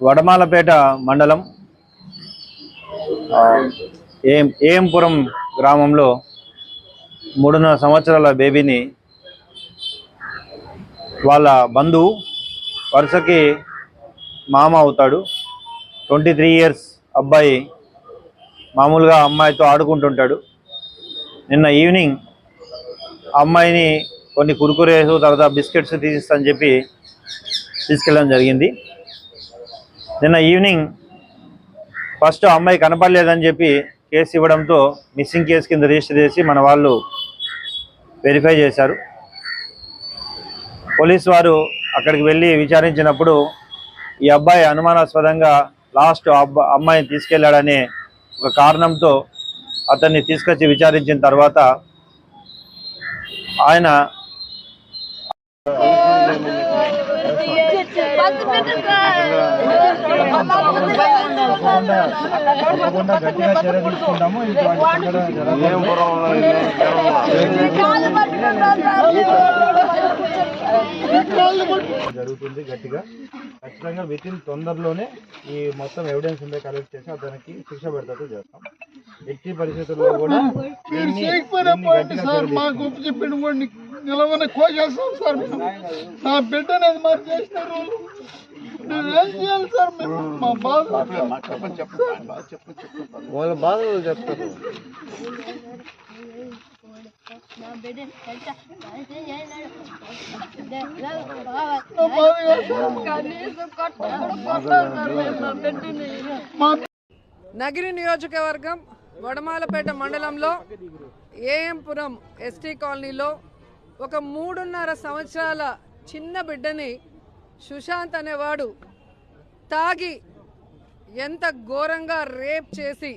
వడమాలపేట మండలం ఏం ఏంపురం గ్రామంలో మూడున్నర సంవత్సరాల బేబీని వాళ్ళ బంధువు వరుసకి మామ అవుతాడు. ట్వంటీ త్రీ ఇయర్స్ అబ్బాయి మామూలుగా అమ్మాయితో ఆడుకుంటుంటాడు. నిన్న ఈవినింగ్ అమ్మాయిని కొన్ని కురుకురేస్ తర్వాత బిస్కెట్స్ తీసిస్తాను చెప్పి తీసుకెళ్ళడం జరిగింది. నిన్న ఈవినింగ్ ఫస్ట్ అమ్మాయి కనపడలేదని చెప్పి కేసు ఇవ్వడంతో మిస్సింగ్ కేసు కింద రిజిస్టర్ చేసి మన వాళ్ళు వెరిఫై చేశారు. పోలీస్ వారు అక్కడికి వెళ్ళి విచారించినప్పుడు ఈ అబ్బాయి అనుమానాస్పదంగా లాస్ట్ అబ్బా అమ్మాయిని తీసుకెళ్ళాడనే ఒక కారణంతో అతన్ని తీసుకొచ్చి విచారించిన తర్వాత ఆయన తప్పకుండా గట్టిగా చర్య తీసుకుంటాము ఇటువంటి సంఘటన జరగదు. జరుగుతుంది గట్టిగా ఖచ్చితంగా విత్ ఇన్ తొందరలోనే ఈ మొత్తం ఎవిడెన్స్ ఉండే కలెక్ట్ చేసి అతనికి శిక్ష పెడతాడు చేస్తాం ఎట్టి పరిస్థితుల్లో కూడా నిలవని కోసేస్తాం సార్ మేము. నా బిడ్డని అది మరి చేసినారు. నేను ఏం చేయాలి సార్? మేము మా బాధ వాళ్ళ బాధలు చెప్తారు. నా బాధ మా నగిరి నియోజకవర్గం వడమాలపేట మండలంలో ఏఎంపురం ఎస్టీ కాలనీలో ఒక మూడున్నర సంవత్సరాల చిన్న బిడ్డని సుశాంత్ అనేవాడు తాగి ఎంత ఘోరంగా రేప్ చేసి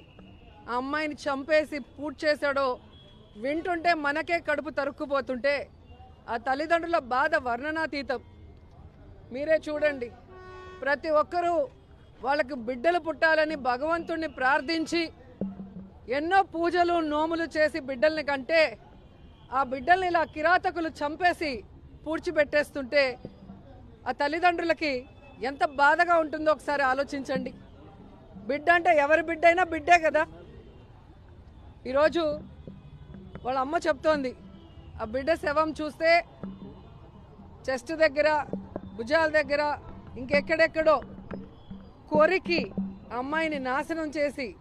ఆ అమ్మాయిని చంపేసి పూట్ చేశాడో వింటుంటే మనకే కడుపు తరుక్కుపోతుంటే ఆ తల్లిదండ్రుల బాధ వర్ణనాతీతం. మీరే చూడండి. ప్రతి ఒక్కరూ వాళ్ళకి బిడ్డలు పుట్టాలని భగవంతుణ్ణి ప్రార్థించి ఎన్నో పూజలు నోములు చేసి బిడ్డల్ని కంటే ఆ బిడ్డల్ని ఇలా కిరాతకులు చంపేసి పూడ్చిపెట్టేస్తుంటే ఆ తల్లిదండ్రులకి ఎంత బాధగా ఉంటుందో ఒకసారి ఆలోచించండి. బిడ్డ అంటే ఎవరి బిడ్డ అయినా బిడ్డే కదా. ఈరోజు వాళ్ళ అమ్మ చెప్తోంది ఆ బిడ్డ శవం చూస్తే చెస్ట్ దగ్గర భుజాల దగ్గర ఇంకెక్కడెక్కడో కొరికి అమ్మాయిని నాశనం చేసి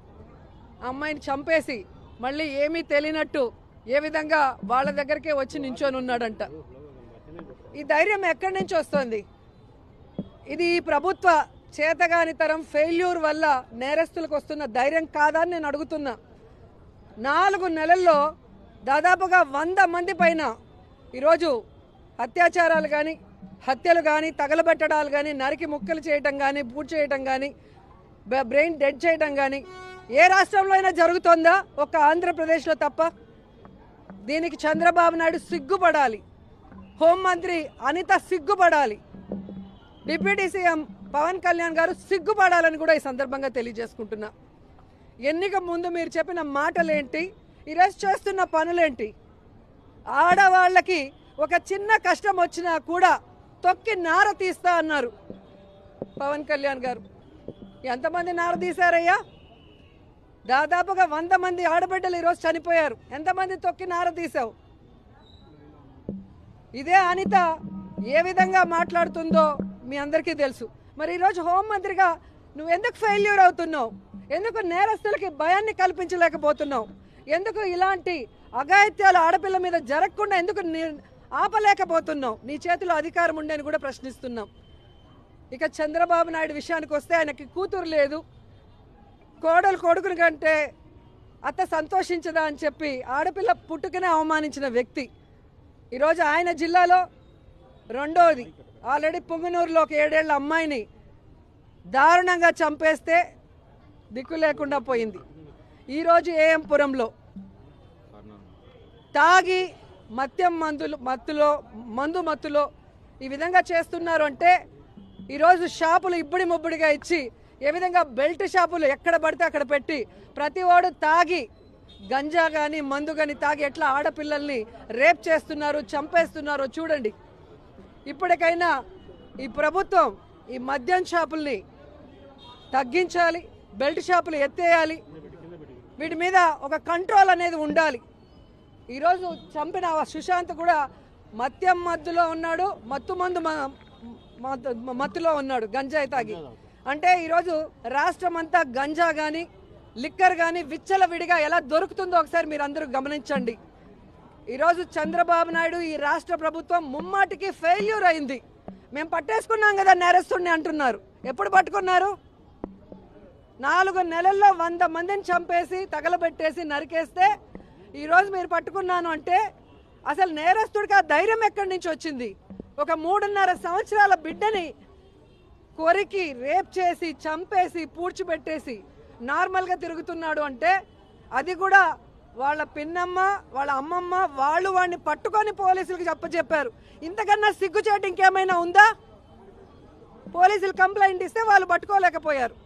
అమ్మాయిని చంపేసి మళ్ళీ ఏమీ తెలియనట్టు ఏ విధంగా వాళ్ళ దగ్గరికే వచ్చి నించొని ఉన్నాడంట. ఈ ధైర్యం ఎక్కడి నుంచి వస్తుంది? ఇది ఈ ప్రభుత్వ చేతగానితరం ఫెయిల్యూర్ వల్ల నేరస్తులకు వస్తున్న ధైర్యం కాదని నేను అడుగుతున్నా. నాలుగు నెలల్లో దాదాపుగా వంద మంది పైన ఈరోజు అత్యాచారాలు కానీ హత్యలు కానీ తగలబెట్టడాలు కానీ నరికి ముక్కలు చేయటం కానీ పూర్తి చేయటం కానీ బ్రెయిన్ డెడ్ చేయటం కానీ ఏ రాష్ట్రంలో అయినా జరుగుతోందా? ఒక ఆంధ్రప్రదేశ్లో తప్ప? దీనికి చంద్రబాబు నాయుడు సిగ్గుపడాలి. హోంమంత్రి అనిత సిగ్గుపడాలి. డిప్యూటీ సీఎం పవన్ కళ్యాణ్ గారు సిగ్గుపడాలని కూడా ఈ సందర్భంగా తెలియజేసుకుంటున్నా. ఎన్నిక ముందు మీరు చెప్పిన మాటలేంటి? ఈరోజు చేస్తున్న పనులేంటి? ఆడవాళ్ళకి ఒక చిన్న కష్టం వచ్చినా కూడా తొక్కి నార తీస్తా అన్నారు పవన్ కళ్యాణ్ గారు. ఎంతమంది నార తీశారయ్యా? దాదాపుగా వంద మంది ఆడబిడ్డలు ఈరోజు చనిపోయారు. ఎంతమంది తొక్కి నార తీసావు ఇదే అనిత ఏ విధంగా మాట్లాడుతుందో మీ అందరికీ తెలుసు. మరి ఈరోజు హోంమంత్రిగా నువ్వు ఎందుకు ఫెయిల్యూర్ అవుతున్నావు? ఎందుకు నేరస్తులకి భయాన్ని కల్పించలేకపోతున్నావు? ఎందుకు ఇలాంటి అఘాయిత్యాలు ఆడపిల్ల మీద జరగకుండా ఎందుకు ఆపలేకపోతున్నావు? నీ చేతిలో అధికారం ఉండని కూడా ప్రశ్నిస్తున్నాం. ఇక చంద్రబాబు నాయుడు విషయానికి వస్తే ఆయనకి కూతురు లేదు. కోడలు కొడుకుని కంటే అత్త సంతోషించదా అని చెప్పి ఆడపిల్ల పుట్టుకనే అవమానించిన వ్యక్తి. ఈరోజు ఆయన జిల్లాలో రెండోది. ఆల్రెడీ పుంగనూరులో ఒక ఏడేళ్ళ అమ్మాయిని దారుణంగా చంపేస్తే దిక్కు లేకుండా పోయింది. ఈరోజు ఏఎంపురంలో తాగి మద్యం మందులు మత్తులో మందు మత్తులో ఈ విధంగా చేస్తున్నారు అంటే ఈరోజు షాపులు ఇబ్బడి ముబ్బడిగా ఇచ్చి ఏ విధంగా బెల్ట్ షాపులు ఎక్కడ పడితే అక్కడ పెట్టి ప్రతి వాడు తాగి గంజా కానీ మందు కానీ తాగి ఎట్లా ఆడపిల్లల్ని రేప్ చేస్తున్నారు చంపేస్తున్నారో చూడండి. ఇప్పటికైనా ఈ ప్రభుత్వం ఈ మద్యం షాపుల్ని తగ్గించాలి బెల్ట్ షాపులు ఎత్తేయాలి. వీటి మీద ఒక కంట్రోల్ అనేది ఉండాలి. ఈరోజు చంపిన ఆ సుశాంత్ కూడా మద్యం మత్తులో ఉన్నాడు మత్తు మందు మ- మత్తులో ఉన్నాడు గంజాయి తాగి. అంటే ఈరోజు రాష్ట్రం అంతా గంజా కానీ లిక్కర్ కానీ విచ్చల విడిగా ఎలా దొరుకుతుందో ఒకసారి మీరు అందరూ గమనించండి. ఈరోజు చంద్రబాబు నాయుడు ఈ రాష్ట్ర ప్రభుత్వం ముమ్మాటికి ఫెయిల్యూర్ అయింది. మేము పట్టేసుకున్నాం కదా నేరస్తుడిని అంటున్నారు. ఎప్పుడు పట్టుకున్నారు? నాలుగు నెలల్లో వంద మందిని చంపేసి తగలబెట్టేసి నరికేస్తే ఈరోజు మీరు పట్టుకున్నాను అంటే అసలు నేరస్తుడికి ఆ ధైర్యం ఎక్కడి నుంచి వచ్చింది? ఒక మూడున్నర సంవత్సరాల బిడ్డని కొరికి రేప్ చేసి చంపేసి పూడ్చిపెట్టేసి నార్మల్గా తిరుగుతున్నాడు అంటే అది కూడా వాళ్ళ పిన్నమ్మ వాళ్ళ అమ్మమ్మ వాళ్ళు వాడిని పట్టుకొని పోలీసులకు చెప్పచెప్పారు ఇంతకన్నా సిగ్గుచేటు ఇంకేమైనా ఉందా? పోలీసులు కంప్లైంట్ ఇస్తే వాళ్ళు పట్టుకోలేకపోయారు.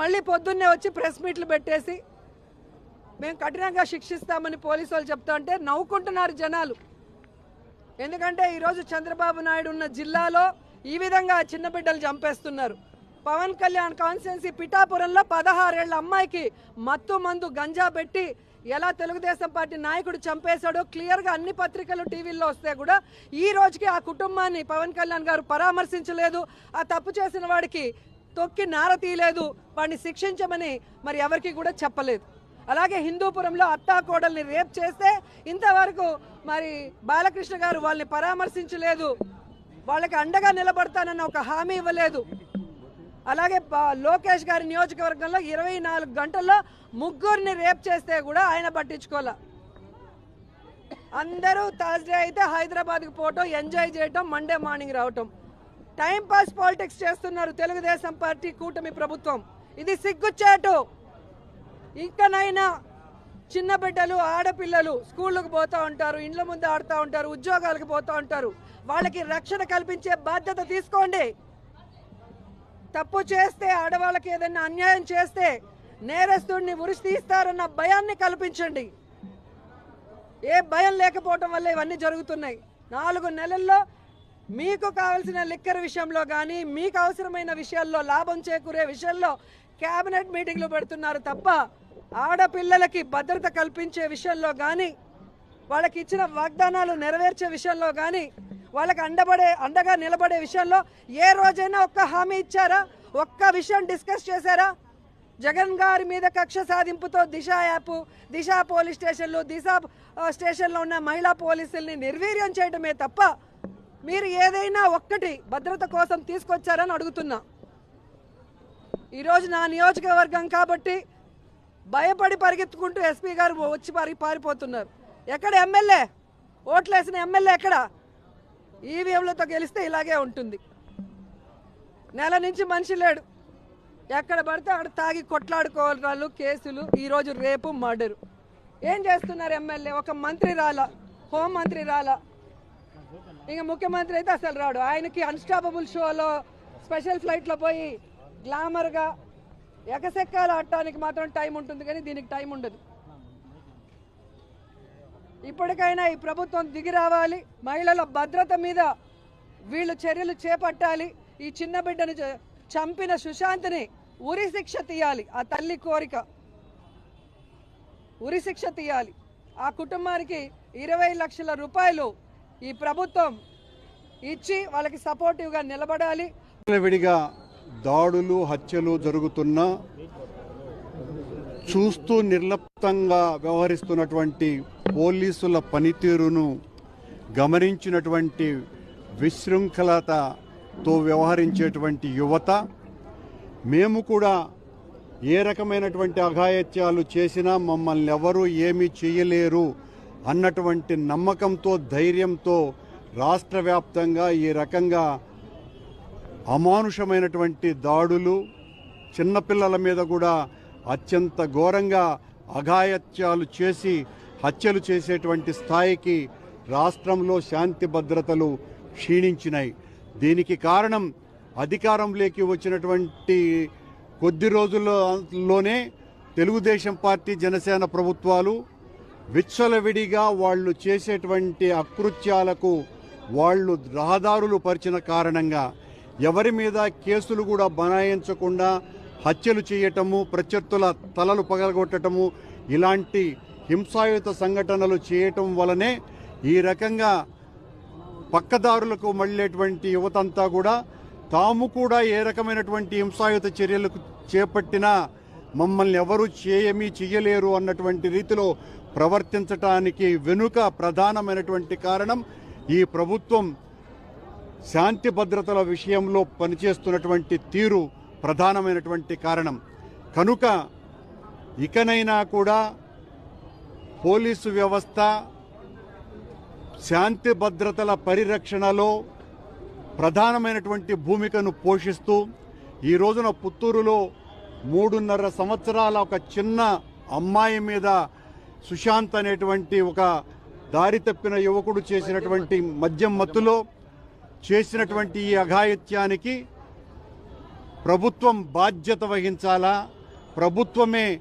మళ్ళీ పొద్దున్నే వచ్చి ప్రెస్ మీట్లు పెట్టేసి మేము కఠినంగా శిక్షిస్తామని పోలీసు వాళ్ళు చెప్తా అంటే నవ్వుకుంటున్నారు జనాలు. ఎందుకంటే ఈరోజు చంద్రబాబు నాయుడు ఉన్న జిల్లాలో ఈ విధంగా చిన్న బిడ్డలు చంపేస్తున్నారు. పవన్ కళ్యాణ్ కాన్స్టిట్యున్సీ పిఠాపురంలో పదహారేళ్ళ అమ్మాయికి మత్తు మందు గంజా పెట్టి ఎలా తెలుగుదేశం పార్టీ నాయకుడు చంపేశాడో క్లియర్గా అన్ని పత్రికలు టీవీల్లో వస్తే కూడా ఈ రోజుకి ఆ కుటుంబాన్ని పవన్ కళ్యాణ్ గారు పరామర్శించలేదు. ఆ తప్పు చేసిన వాడికి తొక్కి నార తీయలేదు. వాడిని శిక్షించమని మరి ఎవరికి కూడా చెప్పలేదు. అలాగే హిందూపురంలో అత్తా కోడల్ని రేప్ చేస్తే ఇంతవరకు మరి బాలకృష్ణ గారు వాళ్ళని పరామర్శించలేదు. వాళ్ళకి అండగా నిలబడతానన్న ఒక హామీ ఇవ్వలేదు. అలాగే లోకేష్ గారి నియోజకవర్గంలో ఇరవై నాలుగు గంటల్లో ముగ్గురిని రేప్ చేస్తే కూడా ఆయన పట్టించుకోలే. అందరూ థర్స్డే అయితే హైదరాబాద్కి పోవటం ఎంజాయ్ చేయటం మండే మార్నింగ్ రావటం. టైం పాస్ పాలిటిక్స్ చేస్తున్నారు తెలుగుదేశం పార్టీ కూటమి ప్రభుత్వం. ఇది సిగ్గుచేటు. ఇంకనైనా చిన్న బిడ్డలు ఆడపిల్లలు స్కూళ్ళకు పోతూ ఉంటారు ఇండ్ల ముందు ఆడుతూ ఉంటారు ఉద్యోగాలకు పోతూ ఉంటారు. వాళ్ళకి రక్షణ కల్పించే బాధ్యత తీసుకోండి. తప్పు చేస్తే ఆడవాళ్ళకి ఏదైనా అన్యాయం చేస్తే నేరస్తుడిని ఉరిసి తీస్తారన్న భయాన్ని కల్పించండి. ఏ భయం లేకపోవటం వల్ల ఇవన్నీ జరుగుతున్నాయి. నాలుగు నెలల్లో మీకు కావాల్సిన లిక్కర్ విషయంలో కానీ మీకు అవసరమైన విషయాల్లో లాభం చేకూరే విషయంలో కేబినెట్ మీటింగ్లు పెడుతున్నారు తప్ప ఆడపిల్లలకి భద్రత కల్పించే విషయంలో కానీ వాళ్ళకి ఇచ్చిన వాగ్దానాలు నెరవేర్చే విషయంలో కానీ వాళ్ళకి అండబడే అండగా నిలబడే విషయంలో ఏ రోజైనా ఒక్క హామీ ఇచ్చారా? ఒక్క విషయం డిస్కస్ చేశారా? జగన్ గారి మీద కక్ష సాధింపుతో దిశ యాప్ దిశ పోలీస్ స్టేషన్లు దిశ స్టేషన్లో ఉన్న మహిళా పోలీసుల్ని నిర్వీర్యం చేయడమే తప్ప మీరు ఏదైనా ఒక్కటి భద్రత కోసం తీసుకొచ్చారని అడుగుతున్నా. ఈరోజు నా నియోజకవర్గం కాబట్టి భయపడి పరిగెత్తుకుంటూ ఎస్పీ గారు వచ్చి పరి పారిపోతున్నారు. ఎక్కడ ఎమ్మెల్యే? ఓట్లేసిన ఎమ్మెల్యే ఎక్కడ? ఈవీఎంలతో గెలిస్తే ఇలాగే ఉంటుంది. నెల నుంచి మనిషి లేడు. ఎక్కడ పడితే అక్కడ తాగి కొట్లాడుకోవాలి కేసులు ఈరోజు రేపు మర్డరు. ఏం చేస్తున్నారు ఎమ్మెల్యే? ఒక మంత్రి రాలా? హోం మంత్రి రాలా? ఇంకా ముఖ్యమంత్రి అయితే అసలు రాడు. ఆయనకి అన్స్టాపబుల్ షోలో స్పెషల్ ఫ్లైట్లో పోయి గ్లామర్గా ఎకసెక్కాలు ఆడటానికి మాత్రం టైం ఉంటుంది కానీ దీనికి టైం ఉండదు. ఇప్పటికైనా ఈ ప్రభుత్వం దిగి రావాలి. మహిళల భద్రత మీద వీళ్ళు చర్యలు చేపట్టాలి. ఈ చిన్న బిడ్డను చంపిన సుశాంత్ని ఉరి శిక్ష తీయాలి. ఆ తల్లి కోరిక. ఉరి శిక్ష తీయాలి. ఆ కుటుంబానికి ఇరవై లక్షల రూపాయలు ఈ ప్రభుత్వం ఇచ్చి వాళ్ళకి సపోర్టివ్గా నిలబడాలి. విడిగా దాడులు హత్యలు జరుగుతున్నా చూస్తూ నిర్లప్తంగా వ్యవహరిస్తున్నటువంటి పోలీసుల పనితీరును గమనించినటువంటి విశృంఖలతతో వ్యవహరించేటువంటి యువత మేము కూడా ఏ రకమైనటువంటి అఘాయత్యాలు చేసినా మమ్మల్ని ఎవరూ ఏమీ చేయలేరు అన్నటువంటి నమ్మకంతో ధైర్యంతో రాష్ట్ర వ్యాప్తంగా ఈ రకంగా అమానుషమైనటువంటి దాడులు చిన్నపిల్లల మీద కూడా అత్యంత ఘోరంగా అఘాయత్యాలు చేసి హత్యలు చేసేటువంటి స్థాయికి రాష్ట్రంలో శాంతి భద్రతలు క్షీణించినాయి. దీనికి కారణం అధికారంలోకి వచ్చినటువంటి కొద్ది రోజుల్లోనే తెలుగుదేశం పార్టీ జనసేన ప్రభుత్వాలు విచ్చలవిడిగా వాళ్ళు చేసేటువంటి అకృత్యాలకు వాళ్ళు రహదారులు పరిచిన కారణంగా ఎవరి మీద కేసులు కూడా బనాయించకుండా హత్యలు చేయటము ప్రత్యర్థుల తలలు పగలగొట్టటము ఇలాంటి హింసాయుత సంఘటనలు చేయటం వలనే ఈ రకంగా పక్కదారులకు మళ్ళేటువంటి యువతంతా కూడా తాము కూడా ఏ రకమైనటువంటి హింసాయుత చర్యలకు చేపట్టినా మమ్మల్ని ఎవరు చేయమీ చేయలేరు అన్నటువంటి రీతిలో ప్రవర్తించటానికి వెనుక ప్రధానమైనటువంటి కారణం ఈ ప్రభుత్వం శాంతి భద్రతల విషయంలో పనిచేస్తున్నటువంటి తీరు ప్రధానమైనటువంటి కారణం. కనుక ఇకనైనా కూడా పోలీసు వ్యవస్థ శాంతి భద్రతల పరిరక్షణలో ప్రధానమైనటువంటి భూమికను పోషిస్తూ ఈ రోజున పుత్తూరులో మూడున్నర సంవత్సరాల ఒక చిన్న అమ్మాయి మీద సుశాంత్ అనేటువంటి ఒక దారి తప్పిన యువకుడు చేసినటువంటి మద్యం మత్తులో చేసినటువంటి ఈ అఘాయిత్యానికి ప్రభుత్వం బాధ్యత వహించాలా? ప్రభుత్వమే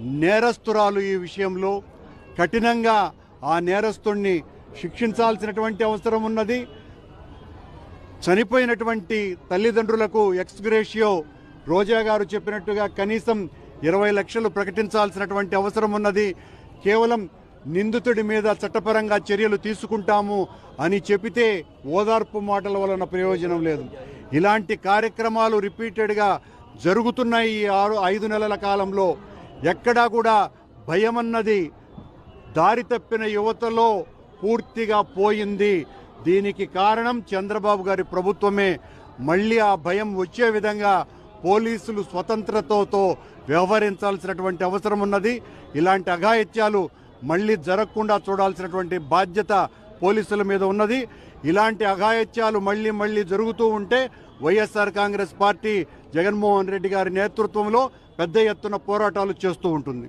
నేరస్తురాలు ఈ విషయంలో. కఠినంగా ఆ నేరస్తుణ్ణి శిక్షించాల్సినటువంటి అవసరం ఉన్నది. చనిపోయినటువంటి తల్లిదండ్రులకు ఎక్స్గ్రేషియో రోజా గారు చెప్పినట్టుగా కనీసం ఇరవై లక్షలు ప్రకటించాల్సినటువంటి అవసరం ఉన్నది. కేవలం నిందితుడి మీద చట్టపరంగా చర్యలు తీసుకుంటాము అని చెబితే ఓదార్పు మాటల వలన ప్రయోజనం లేదు. ఇలాంటి కార్యక్రమాలు రిపీటెడ్గా జరుగుతున్నాయి ఈ ఆరు ఐదు నెలల కాలంలో. ఎక్కడా కూడా భయమన్నది దారి తప్పిన యువతలో పూర్తిగా పోయింది. దీనికి కారణం చంద్రబాబు గారి ప్రభుత్వమే. మళ్ళీ ఆ భయం వచ్చే విధంగా పోలీసులు స్వతంత్రతతో వ్యవహరించాల్సినటువంటి అవసరం ఉన్నది. ఇలాంటి అఘాయిత్యాలు మళ్ళీ జరగకుండా చూడాల్సినటువంటి బాధ్యత పోలీసుల మీద ఉన్నది. ఇలాంటి అఘాయత్యాలు మళ్ళీ మళ్ళీ జరుగుతూ ఉంటే YSR Congress party Jaganmohan Reddy గారి నేతృత్వంలో పెద్ద ఎత్తున పోరాటాలు చేస్తూ ఉంటుంది.